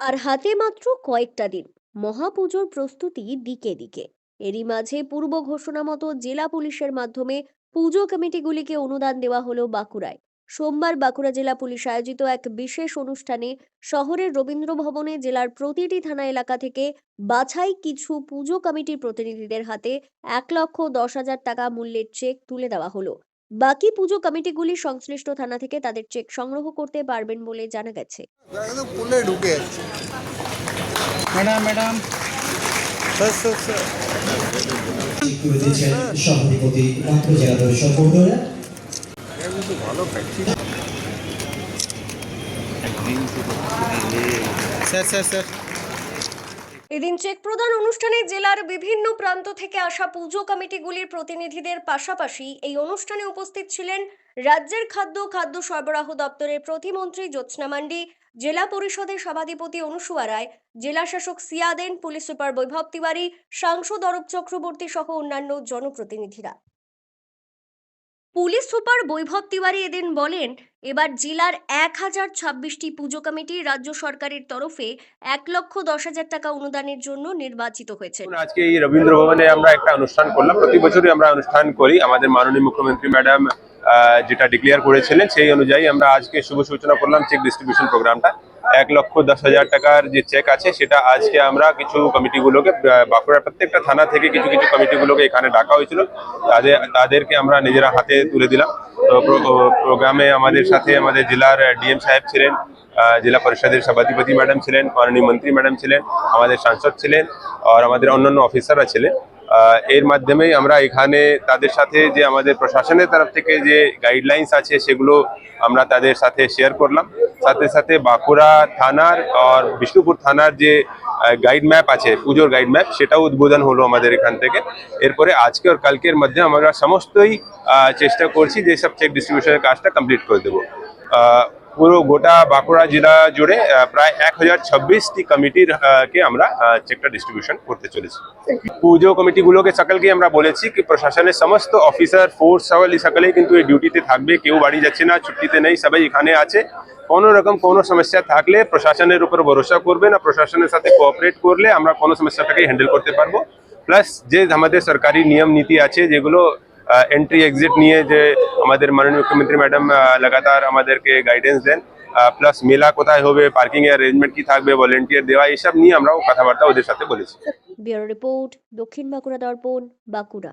আর হাতে মাত্র কয়েকটা দিন। মহাপুজোর প্রস্তুতি দিকে দিকে। এরই মাঝে পূর্ব ঘোষণা মতো জেলা পুলিশের মাধ্যমে পুজো কমিটিগুলিকে অনুদান দেওয়া হলো বাঁকুড়ায়। সোমবার বাঁকুড়া জেলা পুলিশ আয়োজিত এক বিশেষ অনুষ্ঠানে শহরের রবীন্দ্র ভবনে জেলার প্রতিটি থানা এলাকা থেকে বাছাই কিছু পুজো কমিটির প্রতিনিধিদের হাতে এক লক্ষ দশ হাজার টাকা মূল্যের চেক তুলে দেওয়া হলো। বাকি পুজো কমিটিগুলি সংশ্লিষ্ট থানা থেকে তাদের চেক সংগ্রহ করতে পারবেন বলে জানা গেছে। Madam madam. সভাধিপতি জেলা পরিষদ স্যার স্যার স্যার। এদিন চেক প্রদান অনুষ্ঠানে জেলার বিভিন্ন প্রান্ত থেকে আসা পুজো কমিটিগুলির প্রতিনিধিদের পাশাপাশি এই অনুষ্ঠানে উপস্থিত ছিলেন রাজ্যের খাদ্য খাদ্য সরবরাহ দপ্তরের প্রতিমন্ত্রী জ্যোৎস্না মান্ডি, জেলা পরিষদের সভাধিপতি অনুসুয়া রায়, জেলা শাসক সিয়াদেন পুলিশ সুপার বৈভব তিওয়ারি, সাংসদ অরূপ চক্রবর্তী সহ অন্যান্য জনপ্রতিনিধিরা। পুলিশ সুপার বৈভব তিওয়ারি এদিন বলেন, এবার জেলার এক হাজার ছাব্বিশটি পুজো কমিটি রাজ্য সরকারের তরফে এক লক্ষ দশ হাজার টাকা অনুদানের জন্য নির্বাচিত হয়েছে। আজকে এই রবীন্দ্র ভবনে আমরা একটা অনুষ্ঠান করলাম। প্রতি বছরই আমরা অনুষ্ঠান করি। আমাদের মাননীয় মুখ্যমন্ত্রী ম্যাডাম যেটা ডিক্লেয়ার করেছিলেন, সেই অনুযায়ী আমরা আজকে শুভ সূচনা করলাম চেক ডিস্ট্রিবিউশন প্রোগ্রামটা এক লক্ষ দশ হাজার টাকার যে চেক আছে, সেটা আজকে আমরা কিছু কমিটিগুলোকে বাঁকুড়ার প্রত্যেকটা থানা থেকে কিছু কিছু কমিটিগুলোকে এখানে ডাকা হয়েছিল। তাদের, তাদেরকে আমরা নিজেরা হাতে তুলে দিলাম। প্রোগ্রামে আমাদের সাথে আমাদের জেলার ডিএম সাহেব ছিলেন জেলা পরিষদের সভাধিপতি ম্যাডাম ছিলেন, মাননীয় মন্ত্রী ম্যাডাম ছিলেন, আমাদের সাংসদ ছিলেন, আর আমাদের অন্যান্য অফিসাররা ছিলেন। এর মাধ্যমেই আমরা এখানে তাদের সাথে যে আমাদের প্রশাসনের তরফ থেকে যে গাইডলাইন্স আছে, সেগুলো আমরা তাদের সাথে শেয়ার করলাম। সাথে সাথে বাঁকুড়া থানার আর বিষ্ণুপুর থানার যে গাইড ম্যাপ আছে, পুজোর গাইড ম্যাপ সেটাও উদ্বোধন হলো আমাদের এখান থেকে। এরপরে আজকে আর কালকের মধ্যে আমরা সমস্তই চেষ্টা করছি যে সব চেক ডিস্ট্রিবিউশনের কাজটা কমপ্লিট করে দেবো। পুরো গোটা বাঁকুড়া জেলা জুড়ে প্রায় এক হাজার ছাব্বিশটি কমিটির কে আমরা চেকটা ডিস্ট্রিবিউশন করতে চলেছি। পুজো কমিটিগুলোকে সকলকে আমরা বলেছি কি প্রশাসনের সমস্ত অফিসার ফোর্স সকলে, সকলেই কিন্তু এই ডিউটিতে থাকবে, কেউ বাড়ি যাচ্ছে না, ছুটিতে নেই, সবাই এখানে আছে। কোনো রকম কোনো সমস্যা থাকলে প্রশাসনের উপর ভরসা করবেন আর প্রশাসনের সাথে কোঅপারেট করলে আমরা কোনো সমস্যাটাকে হ্যান্ডেল করতে পারব। প্লাস যে আমাদের সরকারি নিয়ম নীতি আছে, যেগুলো এন্ট্রি এক্সিট নিয়ে যে আমাদের মাননীয় মুখ্যমন্ত্রী ম্যাডাম লাগাতার আমাদেরকে গাইডেন্স দেন। প্লাস মেলা কোথায় হবে পার্কিং এর অ্যারেঞ্জমেন্ট কি থাকবে ভলেন্টিয়ার দেওয়া এইসব নিয়ে আমরাও কথাবার্তা ওদের সাথে বলেছি। ব্যুরো রিপোর্ট, দক্ষিণ বাঁকুড়া দর্পণ, বাঁকুড়া।